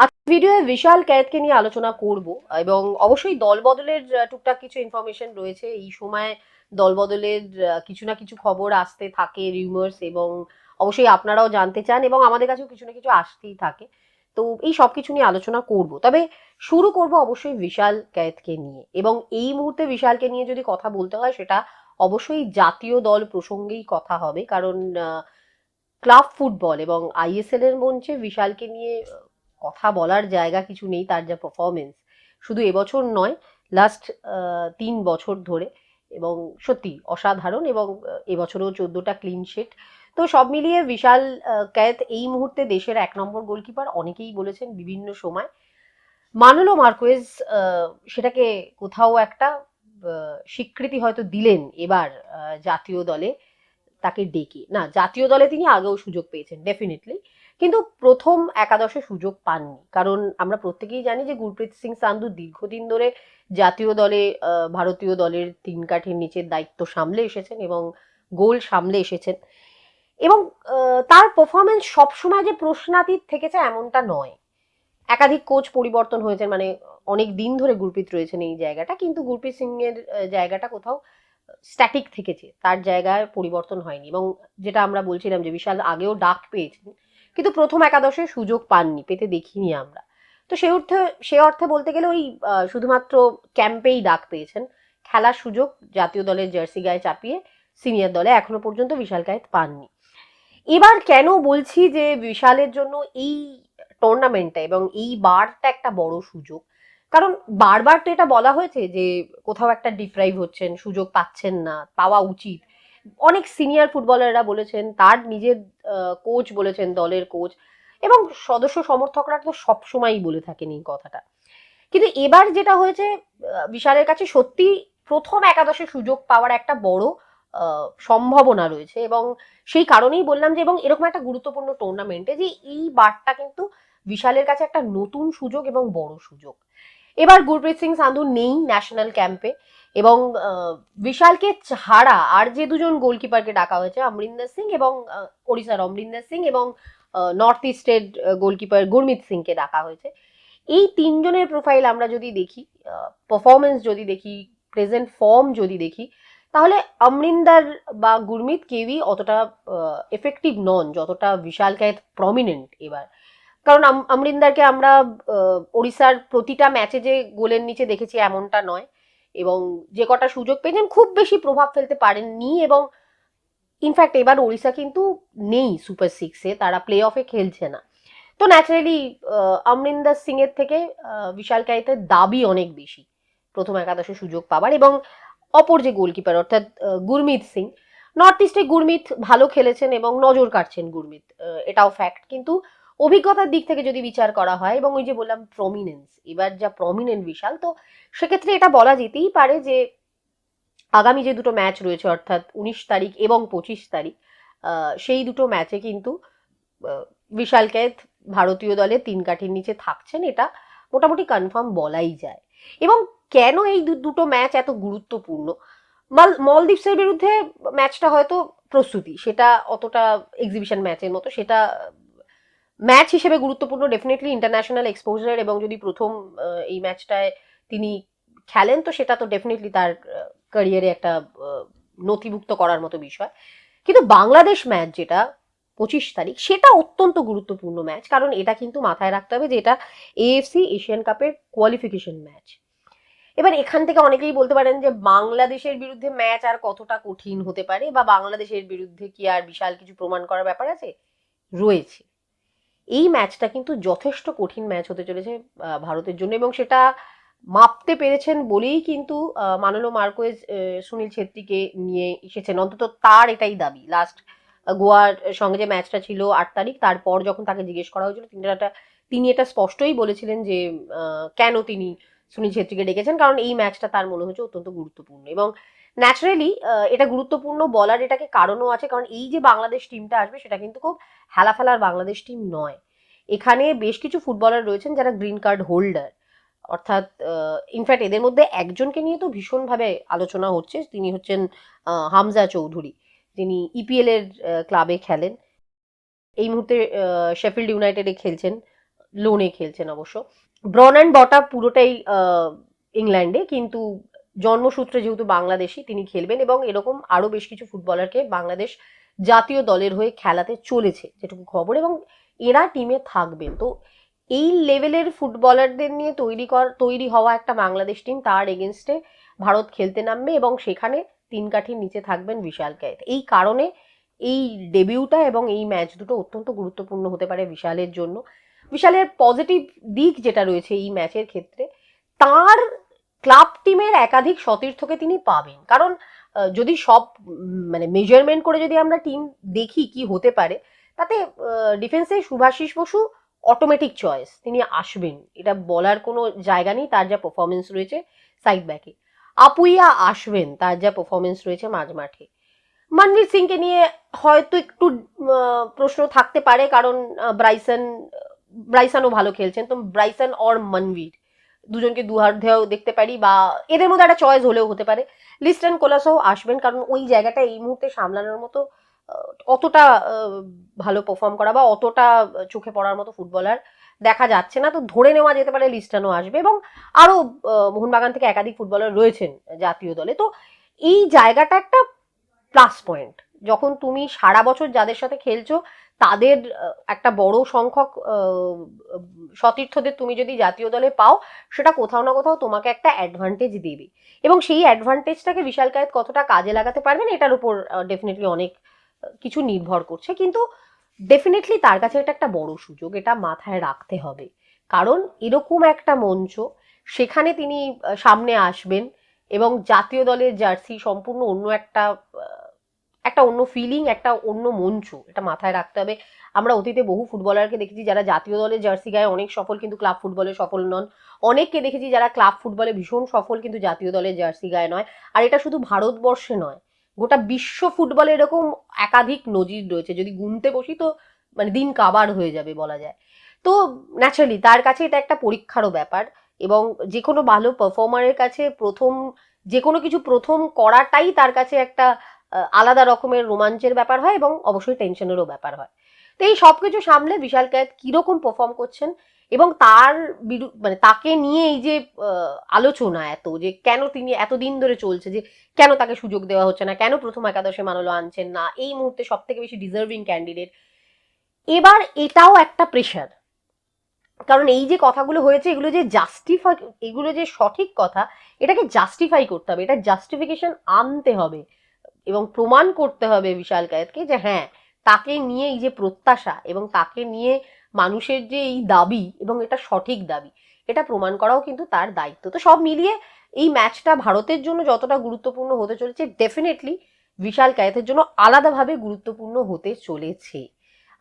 আজ ভিডিওয়ে বিশাল ক্যায়েতকে নিয়ে আলোচনা করব এবং অবশ্যই দল বদলের টুকটাক কিছু ইনফরমেশন রয়েছে। এই সময় দল বদলের কিছু না কিছু খবর আসতে থাকে রিউমার্স এবং অবশ্যই আপনারাও জানতে চান এবং আমাদের কাছেও কিছু না কিছু আসতেই থাকে। তো এই সব কিছু নিয়ে আলোচনা করব। তবে শুরু করব অবশ্যই বিশাল ক্যায়েতকে নিয়ে এবং এই মুহূর্তে বিশালকে নিয়ে যদি কথা বলতে হয়, সেটা অবশ্যই জাতীয় দল প্রসঙ্গেই কথা হবে। কারণ ক্লাব ফুটবল এবং আইএসএল এর মঞ্চে বিশালকে নিয়ে কথা বলার জায়গা কিছু নেই, তার যা পারফরমেন্স শুধু এবছর নয় লাস্ট তিন বছর ধরে। এবং সত্যি অসাধারণ এবং এবছরও চোদ্দোটা ক্লিন শিট তো সব মিলিয়ে বিশাল ক্যাত এই মুহূর্তে দেশের এক নম্বর গোলকিপার অনেকেই বলেছেন বিভিন্ন সময়। মানলো মার্কোয়েজ সেটাকে কোথাও একটা স্বীকৃতি হয়তো দিলেন এবার জাতীয় দলে তাকে ডেকে। না, জাতীয় দলে তিনি আগেও সুযোগ পেয়েছেন ডেফিনেটলি কিন্তু প্রথম একাদশে সুযোগ পাননি। কারণ আমরা প্রত্যেকেই জানি যে গুরপ্রীত সিং সান্ধু দীর্ঘদিন ধরে জাতীয় দলে ভারতীয় দলের তিন কাঠির নিচের দায়িত্ব সামলে এসেছেন এবং গোল সামলে এসেছেন। এবং তার পারফরমেন্স সবসময় যে প্রশ্নাতীত থেকেছে এমনটা নয়। একাধিক কোচ পরিবর্তন হয়েছে মানে অনেক দিন ধরে গুরপ্রীত রয়েছেন এই জায়গাটা, কিন্তু গুরপ্রীত সিং এর জায়গাটা কোথাও স্ট্যাটিক থেকেছে, তার জায়গায় পরিবর্তন হয়নি। এবং যেটা আমরা বলছিলাম যে, বিশাল আগেও ডাক পেয়েছেন কিন্তু প্রথম একাদশে সুযোগ পাননি, পেতে দেখিনি আমরা। তো সে অর্থে সে অর্থে বলতে গেলে ওই শুধুমাত্র ক্যাম্পেই ডাক পেয়েছেন। খেলার সুযোগ জাতীয় দলের জার্সি গায়ে চাপিয়ে সিনিয়র দলে এখনও পর্যন্ত বিশাল কায়েত পাননি। এবার কেন বলছি যে বিশালের জন্য এই টুর্নামেন্টটা এবং এই বারটা একটা বড় সুযোগ? কারণ বারবার তো এটা বলা হয়েছে যে কোথাও একটা ডিপ্রাইভ হচ্ছেন, সুযোগ পাচ্ছেন না, পাওয়া উচিত। অনেক সিনিয়র ফুটবলাররা বলেছেন, তার নিজের কোচ বলেছেন, দলের কোচ এবং সদস্য সমর্থকরা তো সবসময়ই বলে থাকেন এই কথাটা। কিন্তু এবার যেটা হয়েছে বিশালের কাছে সত্যি প্রথম একাদশে সুযোগ পাওয়ার একটা বড় সম্ভাবনা রয়েছে, এবং সেই কারণেই বললাম যে, এবং এরকম একটা গুরুত্বপূর্ণ টুর্নামেন্টে যে এই বারটা কিন্তু বিশালের কাছে একটা নতুন সুযোগ এবং বড় সুযোগ। এবার গুরপ্রীত সিং সান্ধু নেই ন্যাশনাল ক্যাম্পে এবং বিশালকে ছাড়া আর যে দুজন গোলকিপারকে ডাকা হয়েছে, অমরিন্দর সিং এবং ওড়িশার অমরিন্দর সিং এবং নর্থ ইস্টের গোলকিপার গুরমিত সিংকে ডাকা হয়েছে। এই তিনজনের প্রোফাইল আমরা যদি দেখি পারফরমেন্স যদি দেখি প্রেজেন্ট ফর্ম যদি দেখি, তাহলে অমরিন্দার বা গুরমিত কেউই অতটা এফেক্টিভ নন, যতটা বিশাল কায়েত প্রমিনেন্ট এবার। কারণ আম- অমরিন্দারকে আমরা ওড়িশার প্রতিটা ম্যাচে যে গোলের নিচে দেখেছি এমনটা নয়। এবং যে কটা সুযোগ পেয়েছেন, খুব বেশি প্রভাব ফেলতে পারেননি এবং ইনফ্যাক্ট এবার ওড়িশা কিন্তু নেই সুপার সিক্সে তারা প্লে অফে খেলছে না। তো ন্যাচারালি অমরিন্দর সিং এর থেকে বিশাল কায়েতের দাবি অনেক বেশি প্রথম একাদশে সুযোগ পাবার এবং অপর যে গোলকিপার অর্থাৎ গুরমিত সিং। নর্থ ইস্টে গুরমিত ভালো খেলেছেন এবং নজর কাটছেন গুরমিত এটাও ফ্যাক্ট কিন্তু অভিজ্ঞতার দিক থেকে যদি বিচার করা হয় এবং ওই যে বললাম প্রমিনেন্স এবার যা প্রমিনেন্ট বিশাল তো সেক্ষেত্রে এটা বলা যেতেই পারে যে আগামী যে দুটো ম্যাচ রয়েছে অর্থাৎ উনিশ তারিখ এবং পঁচিশ তারিখ সেই দুটো ম্যাচে কিন্তু আহ, বিশাল ক্যাথ ভারতীয় দলে তিন কাঠির নিচে থাকছেন এটা মোটামুটি কনফার্ম বলাই যায়। এবং কেন এই দুটো ম্যাচ এত গুরুত্বপূর্ণ? মাল মলদ্বীপসের বিরুদ্ধে ম্যাচটা হয়তো প্রস্তুতি সেটা অতটা এক্সিবিশন ম্যাচের মতো সেটা ম্যাচ হিসেবে গুরুত্বপূর্ণ ডেফিনেটলি ইন্টারন্যাশনাল এক্সপোজার এবং যদি প্রথম এই ম্যাচটায় তিনি খেলেন, তো সেটা তো ডেফিনেটলি তার ক্যারিয়ারে একটা নথিভুক্ত করার মতো বিষয়। কিন্তু বাংলাদেশ ম্যাচ যেটা, পঁচিশ তারিখ, সেটা অত্যন্ত গুরুত্বপূর্ণ ম্যাচ কারণ এটা কিন্তু মাথায় রাখতে হবে যে এটা এএফসি এশিয়ান কাপের কোয়ালিফিকেশন ম্যাচ এবার এখান থেকে অনেকেই বলতে পারেন যে বাংলাদেশের বিরুদ্ধে ম্যাচ আর কতটা কঠিন হতে পারে, বা বাংলাদেশের বিরুদ্ধে কি আর বিশাল কিছু প্রমাণ করার ব্যাপার আছে? রয়েছে। এই ম্যাচটা কিন্তু যথেষ্ট কঠিন ম্যাচ হতে চলেছে ভারতের জন্য এবং সেটা মাপতে পেরেছেন বলেই কিন্তু মানলো মার্কোয়েজ সুনীল ছেত্রীকে নিয়ে এসেছেন। অন্তত তার এটাই দাবি। লাস্ট গোয়ার সঙ্গে যে ম্যাচটা ছিল আট তারিখ, তারপর যখন তাকে জিজ্ঞেস করা হয়েছিল, তিনি এটা তিনি এটা স্পষ্টই বলেছিলেন যে কেন তিনি সুনীল ছেত্রীকে ডেকেছেন, কারণ এই ম্যাচটা তার মনে হচ্ছে অত্যন্ত গুরুত্বপূর্ণ। এবং ন্যাচারালি এটা গুরুত্বপূর্ণ বলার এটাকে কারণও আছে, কারণ এই যে বাংলাদেশ টিমটা আসবে, সেটা কিন্তু খুব হেলাফেলার বাংলাদেশ টিম নয়। এখানে বেশ কিছু ফুটবলার রয়েছেন যারা গ্রিন কার্ড হোল্ডার অর্থাৎ ইনফ্যাক্ট এদের মধ্যে একজনকে নিয়ে তো ভীষণভাবে আলোচনা হচ্ছে, তিনি হচ্ছেন হামজা চৌধুরী, যিনি ইপিএল এর ক্লাবে খেলেন। এই মুহূর্তে শেফিল্ড ইউনাইটেডে খেলছেন লোনে খেলছেন অবশ্য। ব্রন অ্যান্ড বটা পুরোটাই ইংল্যান্ডে কিন্তু জন্মসূত্রে যেহেতু বাংলাদেশি, তিনি খেলবেন এবং এরকম আরও বেশ কিছু ফুটবলারকে বাংলাদেশ জাতীয় দলের হয়ে খেলাতে চলেছে, যেটুকু খবর। এবং এরা টিমে থাকবেন। তো এই লেভেলের ফুটবলারদের নিয়ে তৈরি কর, তৈরি হওয়া একটা বাংলাদেশ টিম তার এগেনস্টে ভারত খেলতে নামবে এবং সেখানে তিন কাঠির নিচে থাকবেন বিশাল কায়েত এই কারণে এই ডেবিউটা এবং এই ম্যাচ দুটো অত্যন্ত গুরুত্বপূর্ণ হতে পারে বিশালের জন্য। বিশালের পজিটিভ দিক যেটা রয়েছে এই ম্যাচের ক্ষেত্রে, তার ক্লাব টিমের একাধিক সতীর্থকে তিনি পাবেন। কারণ যদি সব মানে মেজারমেন্ট করে যদি আমরা টিম দেখি কি হতে পারে, তাতে ডিফেন্সে সুভাষিস বসু অটোমেটিক চয়েস তিনি আসবেন। এটা বলার কোনো জায়গা নেই, তার যা পারফরমেন্স রয়েছে সাইড ব্যাকে আপুইয়া আসবেন, তার যা পারফরমেন্স রয়েছে মাঝ মাঠে। মনবীর সিংকে নিয়ে হয়তো একটু প্রশ্ন থাকতে পারে, কারণ ব্রাইসন, ব্রাইসনও ভালো খেলছেন। তো ব্রাইসন অর মনবীর দুজনকে দুহার ধেয়েও দেখতে পারি বা এদের মধ্যে একটা চয়েস হলেও হতে পারে। লিস্টন কোলাসও আসবেন, কারণ ওই জায়গাটা এই মুহূর্তে সামলানোর মতো অতটা ভালো পারফর্ম করা বা অতটা চোখে পড়ার মতো ফুটবলার দেখা যাচ্ছে না। তো ধরে নেওয়া যেতে পারে লিস্টানও আসবে এবং আরও মোহনবাগান থেকে একাধিক ফুটবলার রয়েছেন জাতীয় দলে। তো এই জায়গাটা একটা প্লাস পয়েন্ট যখন তুমি সারা বছর যাদের সাথে খেলছো, তাদের একটা বড় সংখ্যক সতীর্থদের তুমি যদি জাতীয় দলে পাও, সেটা কোথাও না কোথাও তোমাকে একটা অ্যাডভান্টেজ দেবে। এবং সেই অ্যাডভান্টেজটাকে বিশাল কায়েত কতটা কাজে লাগাতে পারবেন এটার উপর ডেফিনেটলি অনেক কিছু নির্ভর করছে। কিন্তু ডেফিনেটলি তার কাছে এটা একটা বড় সুযোগ, এটা মাথায় রাখতে হবে। কারণ এরকম একটা মঞ্চ, সেখানে তিনি সামনে আসবেন এবং জাতীয় দলের জার্সি সম্পূর্ণ অন্য একটা একটা অন্য ফিলিং একটা অন্য মঞ্চ এটা মাথায় রাখতে হবে। আমরা অতীতে বহু ফুটবলারকে দেখেছি যারা জাতীয় দলের জার্সি গায়ে অনেক সফল কিন্তু ক্লাব ফুটবলে সফল নন। অনেককে দেখেছি যারা ক্লাব ফুটবলে ভীষণ সফল কিন্তু জাতীয় দলের জার্সি গায়ে নয়। আর এটা শুধু ভারতবর্ষে নয়, গোটা বিশ্ব ফুটবলে এরকম একাধিক নজির রয়েছে। যদি গুনতে বসি তো মানে দিন কাবার হয়ে যাবে বলা যায়। তো ন্যাচারালি তার কাছে এটা একটা পরীক্ষারও ব্যাপার এবং যে কোনো ভালো পারফর্মারের কাছে প্রথম যে কোনো কিছু প্রথম করাটাই তার কাছে একটা আলাদা রকমের রোমাঞ্চের ব্যাপার হয় এবং অবশ্যই টেনশনেরও ব্যাপার হয়। তো এই সব কিছু সামলে বিশাল কায়েত কীরকম পারফর্ম করছেন এবং তার বিরু মানে তাকে নিয়ে এই যে আলোচনা এত যে কেন তিনি এতদিন ধরে চলছে যে কেন তাকে সুযোগ দেওয়া হচ্ছে না, কেন প্রথম একাদশে মানলো আনছেন না, এই মুহূর্তে সব থেকে বেশি ডিজার্ভিং ক্যান্ডিডেট এবার এটাও একটা প্রেশার কারণ এই যে কথাগুলো হয়েছে, এগুলো যে জাস্টিফাই এগুলো যে সঠিক কথা, এটাকে জাস্টিফাই করতে হবে, এটা জাস্টিফিকেশন আনতে হবে। এবং প্রমাণ করতে হবে বিশাল কায়েতকে যে হ্যাঁ তাকে নিয়ে এই যে প্রত্যাশা এবং তাকে নিয়ে মানুষের যে এই দাবি এবং এটা সঠিক দাবি, এটা প্রমাণ করাও কিন্তু তার দায়িত্ব। তো সব মিলিয়ে এই ম্যাচটা ভারতের জন্য যতটা গুরুত্বপূর্ণ হতে চলেছে ডেফিনেটলি বিশাল কায়েতের জন্য আলাদাভাবে গুরুত্বপূর্ণ হতে চলেছে।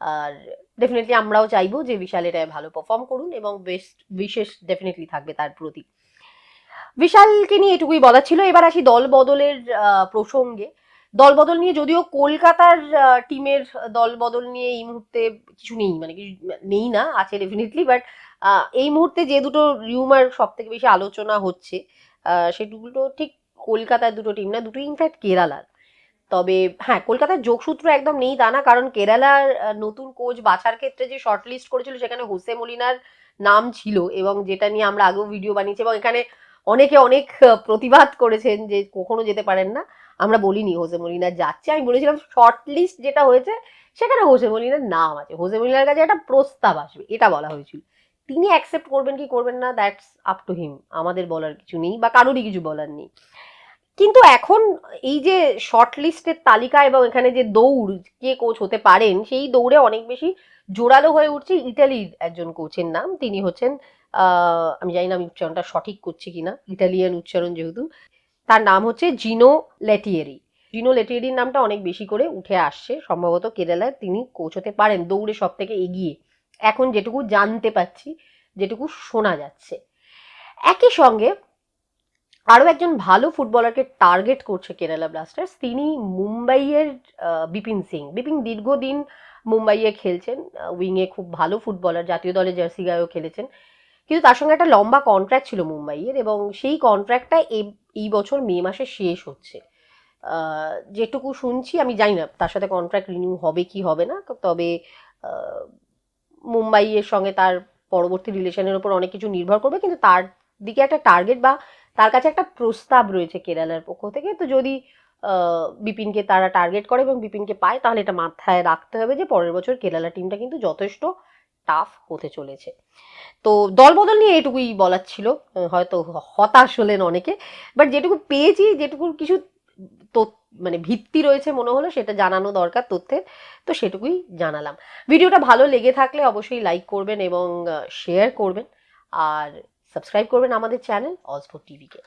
আর ডেফিনেটলি আমরাও চাইব যে বিশাল এটায় ভালো পারফর্ম করুন এবং বেস্ট বিশেষ ডেফিনেটলি থাকবে তার প্রতি। বিশালকে নিয়ে এটুকুই বলা ছিল। এবার আসি দল বদলের প্রসঙ্গে। দল বদল নিয়ে যদিও কলকাতার টিমের দলবদল নিয়ে এই মুহূর্তে কিছু নেই মানে কিছু নেই না আছে ডেফিনেটলি বাট এই মুহূর্তে যে দুটো রিউমার সব থেকে বেশি আলোচনা হচ্ছে আহ, সে দুটো ঠিক কলকাতার দুটো টিম না দুটো ইনফ্যাক্ট কেরালার। তবে হ্যাঁ কলকাতার যোগসূত্র একদম নেই তা না কারণ কেরালার নতুন কোচ বাছার ক্ষেত্রে যে শর্ট লিস্ট করেছিল সেখানে হোসে মলিনার নাম ছিল এবং যেটা নিয়ে আমরা আগেও ভিডিও বানিয়েছি এবং এখানে অনেকে অনেক প্রতিবাদ করেছেন যে কখনো যেতে পারেন না। আমরা বলিনি হোসে মলিনা যাচ্ছে, আমি বলেছিলাম শর্ট লিস্ট যেটা হয়েছে, সেখানে হোসে মলিনার নাম আছে। হোসে মলিনার কাছে একটা প্রস্তাব আসবে, এটা বলা হয়েছিল। তিনি অ্যাকসেপ্ট করবেন কি করবেন না দ্যাটস আপ টু হিম আমাদের বলার কিছু নেই বা কারোরই কিছু বলার নেই। কিন্তু এখন এই যে শর্ট লিস্টের তালিকা এবং এখানে যে দৌড়, কে কোচ হতে পারেন, সেই দৌড়ে অনেক বেশি জোরালো হয়ে উঠছে ইটালির একজন কোচের নাম। তিনি হচ্ছেন আমি জানি না আমি উচ্চারণটা সঠিক করছি কিনা ইটালিয়ান উচ্চারণ যেহেতু। তার নাম হচ্ছে জিনো লেটিয়েরি। জিনো লেটিয়েরির নামটা অনেক বেশি করে উঠে আসছে। সম্ভবত কেরালায় তিনি হতে পারেন, দৌড়ে সব থেকে এগিয়ে। এখন যেটুকু জানতে পাচ্ছি, যেটুকু শোনা যাচ্ছে। একই সঙ্গে আরও একজন ভালো ফুটবলারকে টার্গেট করছে কেরালা ব্লাস্টার্স, তিনি মুম্বাইয়ের বিপিন সিং। বিপিন দীর্ঘদিন মুম্বাইয়ে খেলছেন উইংয়ে খুব ভালো ফুটবলার, জাতীয় দলে জার্সি গায়েও খেলেছেন। কিন্তু তার সঙ্গে একটা লম্বা কন্ট্রাক্ট ছিল মুম্বাইয়ের এবং সেই কন্ট্রাক্টটা এই বছর মে মাসে শেষ হচ্ছে। যেটুকু শুনছি, আমি জানি না তার সাথে কন্ট্রাক্ট রিনিউ হবে কি হবে না তবে মুম্বাইয়ের সঙ্গে তার পরবর্তী রিলেশনের ওপর অনেক কিছু নির্ভর করবে। কিন্তু তার দিকে একটা টার্গেট বা তার কাছে একটা প্রস্তাব রয়েছে কেরালার পক্ষ থেকে। তো যদি বিপিনকে তারা টার্গেট করে এবং বিপিনকে পায়, তাহলে এটা মাথায় রাখতে হবে যে পরের বছর কেরালা টিমটা কিন্তু যথেষ্ট টাফ হতে চলেছে। তো দলবদল নিয়ে এটুকুই বলার ছিল, হয়তো হতাশ হলেন অনেকে বাট যেটুকু পেয়েছি, যেটুকু কিছু মানে ভিত্তি রয়েছে মনে হলো, সেটা জানানো দরকার তথ্যের, তো সেটুকুই জানালাম। ভিডিওটা ভালো লেগে থাকলে অবশ্যই লাইক করবেন এবং শেয়ার করবেন, আর সাবস্ক্রাইব করবেন আমাদের চ্যানেল অজফোর টিভিকে